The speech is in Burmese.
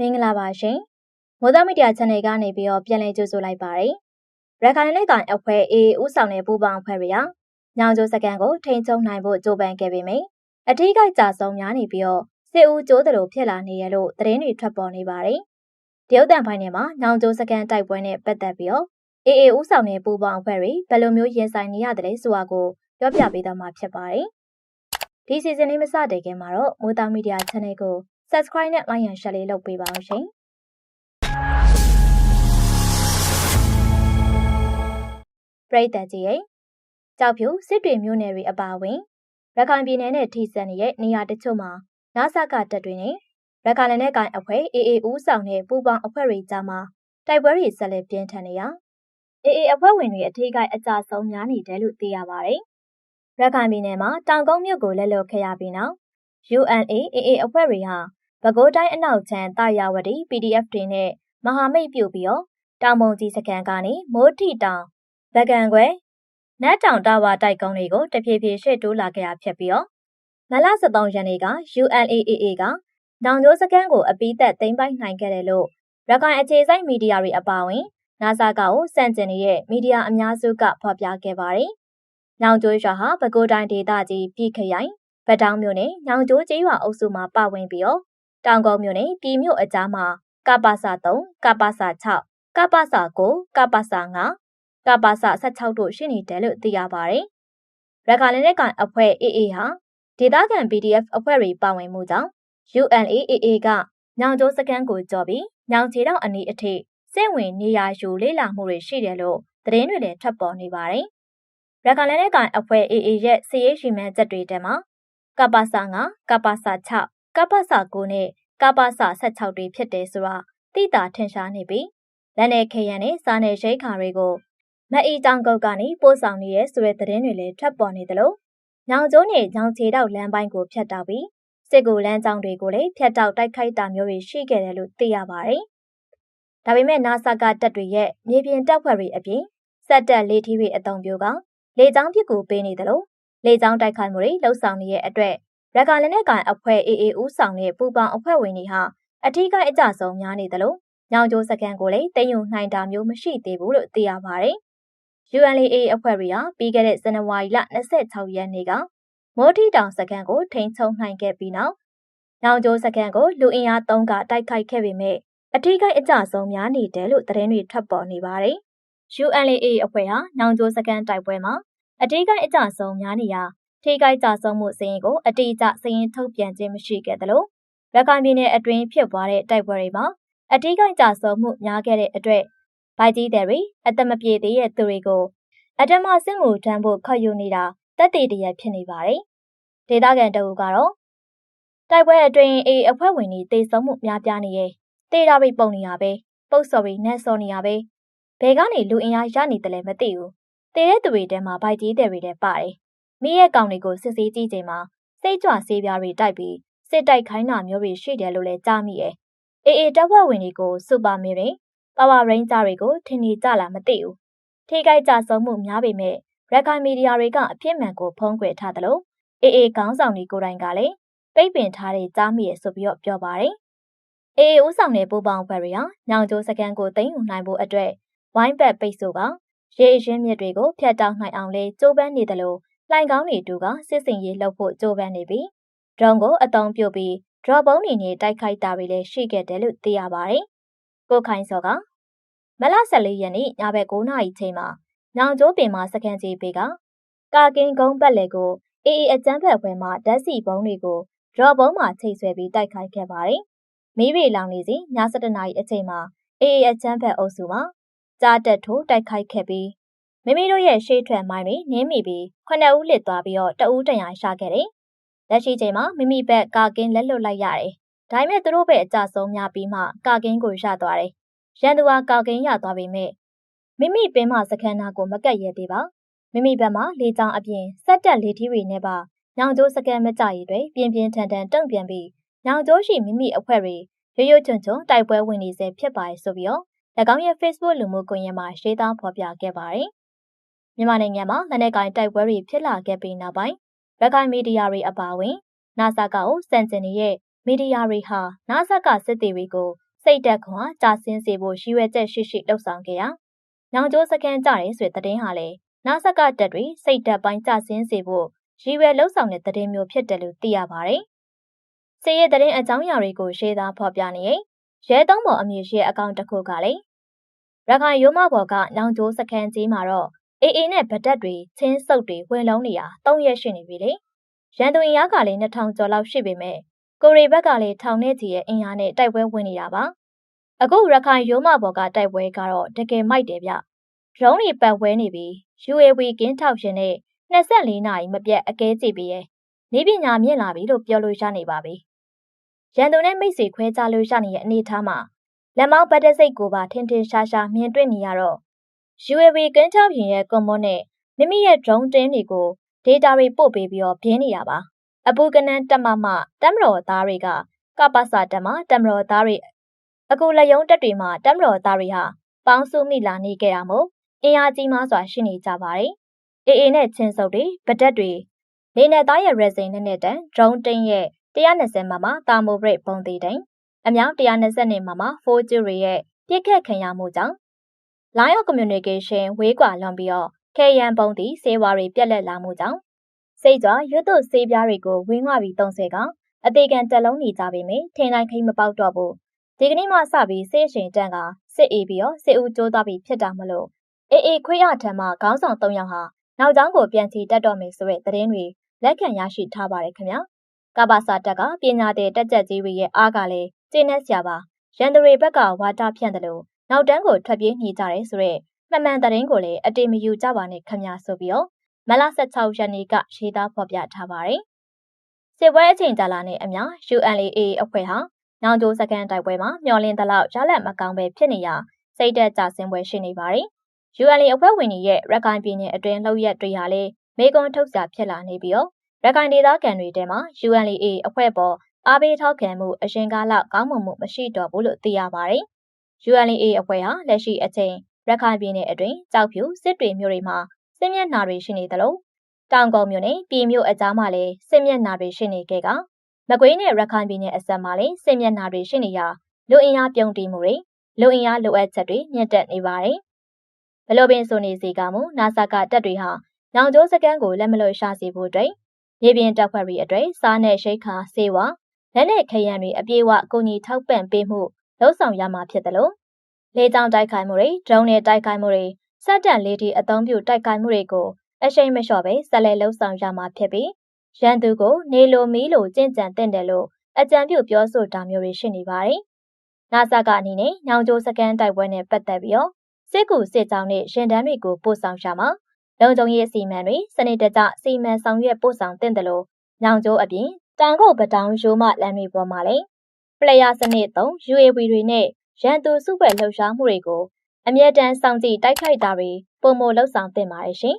မင်္ဂလာပါရှင်။မိုးသားမီဒီယာ channel ကနေပြီးတော့ပြန်လည်ကြိုဆိုလိုက်ပါရစေ။ရခိုင်လက်ကန်အဖွဲ့အေးဦးဆောင်တဲ့ပူးပေါင်းအဖွဲ့တွေဟာညောင်ကျိုးစကန်ကိုထိန်းချုပ်နိုင်ဖို့ကြိုးပမ်းခဲ့ပေမယ့်အထူးကိကြဆုံးများနေပြီးတော့စစ်ဦးကျိုးတယ်လို့ဖြစ်လာနေရလို့သတင်းတွေထွက်ပေါ်နေပါတယ်။တရုတ်တန်ပိုင်းထဲမှာညောင်ကျိုးစကန်တိုက်ပွဲနဲ့ပတ်သက်ပြီးတော့အေးအေးဦးဆောင်တဲ့ပူးပေါင်းအဖွဲ့တွေဘယ်လိုမျိုးရင်ဆိုင်နေရတယ်လဲဆိုတာကိုပြောပြပေးတော့မှာဖြစ်ပါတယ်။ဒီစီဇန်လေးမစတဲ့ခင်မှာတော့မိုးသားမီဒီယာ channel ကို subscribe နဲ့ like and share လေးလုပ်ပေးပါအောင်ရှင်။ပရိသတ်ကြီးရဲ့ကြောက်ဖြူစစ်တွေမျိုးနယ်တွေအပါအဝင်ရခိုင်ပြည်နယ်နဲ့ထိစပ်နေတဲ့နေရာတချို့မှာနာဆကတပ်တွေနဲ့ရခိုင်နယ်ကိုင်အဖွဲ့အေအေဦးဆောင်တဲ့ပူပေါင်းအဖွဲ့တွေကြားမှာတိုက်ပွဲတွေဆက်လက်ပြင်းထန်နေရအေအေအဖွဲ့ဝင်တွေအထိကိအကြဆုံးများနေတယ်လို့သိရပါတယ်။ရခိုင်ပြည်နယ်မှာတောင်ကုန်းမြို့ကိုလက်လွတ်ခဲ့ရပြီးနောက် UNAAA အဖွဲ့တွေဟာ ပဲခူးတိုင်းအနောက်ချမ်းတာယာဝတီ PDF တွေနဲ့မဟာမိတ်ပြုတ်ပြီးတော့တောင်မုံကြီးစကန်ကနေမိုးထီတောင်ဗကန်ခွဲနတ်တောင်တာဝါတိုက်ကုန်းတွေကိုတဖြည်းဖြည်းရှေ့တိုးလာခဲ့ရဖြစ်ပြီးတော့မလ73ရက်နေ့က UNAAA ကနောင်ကျိုးစကန်ကိုအပိသက်သိမ်းပိုက်နိုင်ခဲ့တယ်လို့ရခိုင်အခြေစိုက်မီဒီယာတွေအပါအဝင်နာဆာကကိုစန့်ကျင်နေတဲ့မီဒီယာအများစုကဖော်ပြခဲ့ပါတယ်။နောင်ကျိုးရွာဟာပဲခူးတိုင်းဒေသကြီးပြည်ခရိုင်ဗတောင်းမြို့နယ်ညောင်ကျိုးကျေးရွာအုပ်စုမှာပါဝင်ပြီးတော့ တောင်ကုန်းမြို့နယ်ပြည်မြို့အကြားမှာကပ္ပစ3ကပ္ပစ6ကပ္ပစ9ကပ္ပစ9ကပ္ပစ16တို့ရှိနေတယ်လို့သိရပါတယ်။ရခိုင်လက်နက်ကိုင်အဖွဲ့ AA ဟာဒေသခံ PDF အဖွဲ့တွေပါဝင်မှုကြောင့် UNAAA ကညောင်ကျိုးစကန်ကိုကြော်ပြီးညောင်ချေတောင်အနီးအထိစိတ်ဝင်နေရာယူလေ့လာမှုတွေရှိတယ်လို့သတင်းတွေလည်းထွက်ပေါ်နေပါတယ်။ရခိုင်လက်နက်ကိုင်အဖွဲ့ AA ရဲ့စီရေးရှိမှန်းချက်တွေထဲမှာကပ္ပစ9ကပ္ပစ6 ကပ္ပစ9နဲ့ကပ္ပစ16တွေဖြစ်တယ်ဆိုတာသိတာထင်ရှားနေပြီးလက်နယ်ခရန်နဲ့စားနယ်ရှိခါတွေကိုမအီတောင်ကုတ်ကနေပို့ဆောင်နေရဲဆိုတဲ့သတင်းတွေလည်းထွက်ပေါ်နေသလိုညောင်ကျိုးနဲ့ညောင်ချေတောက်လမ်းပိုင်းကိုဖျက်တောက်ပြီးစစ်ကူလမ်းကြောင်းတွေကိုလည်းဖျက်တောက်တိုက်ခိုက်တာမျိုးတွေရှိခဲ့တယ်လို့သိရပါတယ်။ဒါပေမဲ့ NASA ကတပ်တွေရဲ့မြေပြင်တပ်ဖွဲ့တွေအပြင်စက်တပ်လေထီးတွေအုံပြိုကလေကြောင်းပစ်ကူပေးနေတယ်လို့လေကြောင်းတိုက်ခိုက်မှုတွေလှုပ်ဆောင်နေတဲ့အတွက် ရခိုင်လက်နက်ကိုင်အဖွဲ့ AA ဦးဆောင်တဲ့ပူပေါင်းအဖွဲ့ဝင်တွေဟာအထူးကအကြဆုံးများနေတယ်လို့ညောင်ကျိုးစကန်ကိုလည်းတင်ယူနိုင်တာမျိုးမရှိသေးဘူးလို့သိရပါတယ်။ UNLA အဖွဲ့တွေဟာပြီးခဲ့တဲ့ဇန်နဝါရီလ26ရက်နေ့ကမိုးထီတောင်စကန်ကိုထိန်းချုပ်နိုင်ခဲ့ပြီးနောက်ညောင်ကျိုးစကန်ကိုလူအင်အား3ကတိုက်ခိုက်ခဲ့ပေမဲ့အထူးကအကြဆုံးများနေတယ်လို့သတင်းတွေထွက်ပေါ်နေပါတယ်။ UNLA အဖွဲ့ဟာညောင်ကျိုးစကန်တိုက်ပွဲမှာအထူးကအကြဆုံးများနေရာ ထိခိုက်ကြဆုံးမှုစရင်ကိုအတိအကျစရင်ထုတ်ပြန်ခြင်းမရှိခဲ့သလိုရခိုင်ပြည်နယ်အတွင်းဖြစ်ပွားတဲ့တိုက်ပွဲတွေမှာအတိအကျကြဆုံးမှုများခဲ့တဲ့အတွက်ဗိုက်ကြီးတွေအသက်မပြေသေးတဲ့သူတွေကိုအတမစင်ကိုတန်းဖို့ခေါ်ယူနေတာတက်တည်တရဖြစ်နေပါတယ်။ဒေသခံတအုပ်ကတော့တိုက်ပွဲအတွင်းအေးအဖွဲ့ဝင်တွေတေဆုံးမှုများပြားနေရဲ့တေတာပိပုံနေရပဲပုတ်စော်ပြီးနတ်စော်နေရပဲဘယ်ကနေလူအင်အားရနေတယ်လဲမသိဘူးတေတဲ့သူတွေတဲမှာဗိုက်ကြီးတွေတွေပါတယ် မိရဲ့ကောင်တွေကိုစစ်ဆေးကြည့်ချိန်မှာစိတ်ကြွဆေးပြားတွေတိုက်ပြီးစစ်တိုက်ခိုင်းတာမျိုးတွေရှိတယ်လို့လည်းကြားမိရဲ့။အေးအေးတပ်ဖွဲ့ဝင်တွေကိုစူပါမီတွေပါဝါရိန်းဂျာတွေကိုထင်နေကြလားမသိဘူး။ထိခိုက်ကြဆုံးမှုများပေမဲ့ရက်ကိုင်မီဒီယာတွေကအပြစ်မှန်ကိုဖုံးကွယ်ထားတယ်လို့အေးအေးခေါင်းဆောင်တွေကိုယ်တိုင်ကလည်းပိတ်ပင်ထားတဲ့ကြားမိရဲ့ဆိုပြီးတော့ပြောပါတယ်။အေးအေးဦးဆောင်တဲ့ပူပေါင်းဖွဲ့တွေဟာညောင်ကျိုးစကန်ကိုသိမ်းယူနိုင်ဖို့အတွက်ဝိုင်းဘက်ပိတ်ဆို့ကရေအရင်းမြစ်တွေကိုဖျက်တောက်နိုင်အောင်လဲကြိုးပမ်းနေတယ်လို့ လှိုင်ကောင်းတွေတူကစစ်စင်ရေးလှုပ်ဖို့ကြိုးပမ်းနေပြီးဒရုန်းကိုအသုံးပြုပြီး drop ပုံးတွေနဲ့တိုက်ခိုက်တာတွေလည်းရှိခဲ့တယ်လို့သိရပါတယ်။ကိုခိုင်စောကမလ14ရက်နေ့ညဘက်9နာရီချိန်မှာညောင်ကျိုးပင်မှာစကန်ကြီးပေကကာကင်းကုန်းပတ်လည်ကိုအေးအေးအကျန်းဖက်ဘွဲမှာဓာတ်စီပုံးတွေကို drop ပုံးမှာချိတ်ဆွဲပြီးတိုက်ခိုက်ခဲ့ပါတယ်။မိရီလောင်နေစီည7နာရီအချိန်မှာအေးအေးအကျန်းဖက်အုပ်စုမှာကြားတက်ထိုးတိုက်ခိုက်ခဲ့ပြီး မိမိတို့ရဲ့ရှေ့ထွက်မိုင်းတွေနင်းမိပြီးခုနှစ်ဦးလစ်သွားပြီးတော့တဦးတန်ရာရှာခဲ့တယ်။လက်ရှိချိန်မှာမိမိဘက်ကာကင်းလက်လွတ်လိုက်ရတယ်။ဒါပေမဲ့သူတို့ဘက်အကြဆုံးများပြီးမှကာကင်းကိုရသွားတယ်။ရန်သူဟာကာကင်းရသွားပေမဲ့မိမိပင်မစခန်းနာကိုမကတ်ရသေးပါ။မိမိဘက်မှာလေကြောင်းအပြင်စက်တက်လေထီးတွေနဲ့ပါညောင်ကျိုးစကန်မကြရည်တွေပြင်းပြင်းထန်ထန်တုံ့ပြန်ပြီးညောင်ကျိုးရှိမိမိအဖွဲ့တွေရွရွချွန်ချွန်တိုက်ပွဲဝင်နေစေဖြစ်ပါရဲ့ဆိုပြီးတော့၎င်းရဲ့ Facebook လူမှုကွန်ရက်မှာရှင်းသားဖော်ပြခဲ့ပါတယ်။ မြန်မာနိုင်ငံမှာလက်နက်ကိုင်တိုက်ပွဲတွေဖြစ်လာခဲ့ပြီးနောက်ပိုင်းရခိုင်မီဒီယာတွေအပါအဝင်နာဆာကကိုစံကျင်နေတဲ့မီဒီယာတွေဟာနာဆာကစစ်သည်တွေကိုစိတ်တက်ခွန်အားကြာဆင်းစေဖို့ရည်ရွယ်ချက်ရှိရှိလှုပ်ဆောင်ခဲ့ရာနောင်ကျိုးစကန်ကြရဲဆိုတဲ့သတင်းဟာလေနာဆက်ကတက်တွေစိတ်တက်ပိုင်းကြာဆင်းစေဖို့ရည်ရွယ်လှုပ်ဆောင်တဲ့သတင်းမျိုးဖြစ်တယ်လို့သိရပါတယ်။စေရသတင်းအကြောင်းအရာတွေကိုရှေ့သားဖော်ပြနေရင်ရဲသုံးပေါ်အမည်ရှိတဲ့အကောင့်တစ်ခုကလေရခိုင်ရိုးမဘော်ကနောင်ကျိုးစကန်ကြီးမှာတော့ အေအေနဲ့ဗဒတ်တွေချင်းစုပ်တွေဝင်လုံးနေရ၃ရက်ရှိနေပြီလေ။ရန်သူအင်အားကလည်း2000ကျော်လောက်ရှိပေမဲ့ကိုရီဘက်ကလည်းထောင်နဲ့ချီရဲ့အင်အားနဲ့တိုက်ပွဲဝင်နေတာပါ။အခုရခိုင်ရိုးမဘော်ကတိုက်ပွဲကတော့တကယ်မိုက်တယ်ဗျ။ဒရုန်းတွေပတ်ဝဲနေပြီး UAV ကင်းထောက်ရှင်နဲ့24နာရီမပြတ်အကဲကြည့်ပြီးရဲ့နေပညာမြင့်လာပြီလို့ပြောလို့ရနေပါပြီ။ရန်သူနဲ့မိတ်ဆွေခွဲခြားလို့ရနေတဲ့အနေအထားမှာလက်မောင်းပတ်တဲ့စိတ်ကိုပါထင်ထင်ရှားရှားမြင်တွေ့နေရတော့ UAV ကင်းထောက်ရှင်ရဲ့ကွန်မွန်နဲ့မိမိရဲ့ drone တင်းတွေကို data တွေပို့ပေးပြီးတော့ပြင်းနေတာပါ။အပူကနန်းတက်မမှတမ်မတော်သားတွေကကပ္ပစာတက်မှာတမ်မတော်သားတွေအခုလက်ယုံတက်တွေမှာတမ်မတော်သားတွေဟာပေါင်းစုမိလာနေကြတာမို့အင်အားကြီးမားစွာရှိနေကြပါတယ်။အေအေနဲ့ချင်းစုပ်တွေဗဒက်တွေနေနဲ့သားရဲ့ resin နဲ့နဲ့တန် drone တင်းရဲ့120မမတာမိုဘရစ်ပုံသေးတိုင်အမြောက်120နဲ့မမ4ကျူတွေရဲ့ပြစ်ခတ်ခံရမှုကြောင့် Line of Communication ဝေးကွာလွန်ပြီးတော့ခဲရန်ပုံသည့်စေဝါတွေပြက်လက်လာမှုကြောင့်စိတ်ကြွရွတ်သွဆေးပြားတွေကိုဝင်းငှပြီးသုံးဆဲကအသေးခံတက်လုံးနေကြပေမယ့်ထင်တိုင်းခိမပေါက်တော့ဘူးဒီကနေ့မှစပြီးဆေးရှင်တန်းကစစ်အေးပြီးတော့စစ်ဦးကျိုးသွားပြီးဖြစ်တာမလို့အေးအေးခွေးရထံမှခေါင်းဆောင်၃ယောက်ဟာနောက်ကျောင်းကိုပြန်ချီတက်တော့မယ်ဆိုတဲ့သတင်းတွေလက်ခံရရှိထားပါတယ်ခင်ဗျာကဘာစာတက်ကပညာတဲ့တက်ကြက်ကြီးတွေရဲ့အားကလည်းကျင်းနေစရာပါရန်သူတွေဘက်ကဝါဒဖြန့်တယ်လို့ နောက်တန်းကိုထွက်ပြေးနေကြတယ်ဆိုတော့မှန်မှန်သတင်းကိုလည်းအတေမယူကြပါနဲ့ခင်ဗျာဆိုပြီးတော့မလ16ရက်နေ့ကရေးသားဖော်ပြထားပါတယ်စစ်ပွဲအချိန်ကြာလာနဲ့အမျှ UNLA အဖွဲ့ဟာနောင်ကျိုးစကန်တိုက်ပွဲမှာမျောလင်းသလောက်ရလက်မကောင်းပဲဖြစ်နေရစိတ်သက်ကြဆင်းပွဲရှိနေပါတယ်။ UNLA အဖွဲ့ဝင်တွေရဲ့ရခိုင်ပြည်နယ်အတွင်းလှုပ်ရက်တွေဟာလည်းမေကွန်ထုတ်စရာဖြစ်လာနေပြီးတော့ရခိုင်ဒေသခံတွေတဲမှာ UNLA အဖွဲ့ပေါ်အားပေးထောက်ခံမှုအရင်ကလောက်ကောင်းမွန်မှုမရှိတော့ဘူးလို့သိရပါတယ်။ UNLA အဖွဲ့ဟာလက်ရှိအချိန်ရခိုင်ပြည်နယ်အတွင်းကြောက်ဖြူစစ်တွေမြို့တွေမှာစစ်မျက်နှာတွေရှိနေသလိုတောင်ကုန်းမြို့နယ်ပြည်မြို့အကြားမှာလည်းစစ်မျက်နှာတွေရှိနေခဲ့ကမကွေးနဲ့ရခိုင်ပြည်နယ်အစပ်မှာလည်းစစ်မျက်နှာတွေရှိနေရလူအင်အားပြုံးတီးမှုတွေလူအင်အားလိုအပ်ချက်တွေမြင့်တက်နေပါတယ်။ဘလို့ပင်ဆိုနေစီကမူနာဆာကတပ်တွေဟာနောင်ကျိုးစကန်ကိုလက်မလွတ်ရှာစီဖို့အတွက်မြေပြင်တပ်ဖွဲ့တွေအတွက်စားနဲ့ရှိခါစေဝါလက်နဲ့ခရံတွေအပြေးအဝအကူအညီထောက်ပံ့ပေးမှု လှုံ့ဆော်ရမှာဖြစ်တယ်လို့လေကြောင်းတိုက်ခိုက်မှုတွေဒရုန်းနဲ့တိုက်ခိုက်မှုတွေစက်တန်လေးတီအသုံးပြုတိုက်ခိုက်မှုတွေကိုအရှိန်မလျှော့ပဲဆက်လက်လှုံ့ဆော်ရမှာဖြစ်ပြီးရန်သူကိုနေလိုမီလိုကြင့်ကြံတဲ့တယ်လို့အကြံပြုပြောဆိုတာမျိုးတွေရှိနေပါတယ်။နာဆာကအနေနဲ့ညောင်ကျိုးစကန်တိုက်ပွဲနဲ့ပတ်သက်ပြီးတော့စစ်ကူစစ်ကြောင်းနဲ့ရင်တန်းတွေကိုပို့ဆောင်ရှာမှာလုံခြုံရေးအစီအမံတွေစနစ်တကျစီမံဆောင်ရွက်ပို့ဆောင်တဲ့တယ်လို့ညောင်ကျိုးအပြင်တောင်ကုတ်ပတောင်ရိုးမလမ်းတွေပေါ်မှာလည်း ပလေယာစနစ်သုံး UAV တွေနဲ့ရန်သူစုဖွဲ့လှုပ်ရှားမှုတွေကိုအမြဲတမ်းစောင့်ကြည့်တိုက်ခိုက်တာတွေပုံမလှုပ်ဆောင်တင်ပါတယ်ရှင်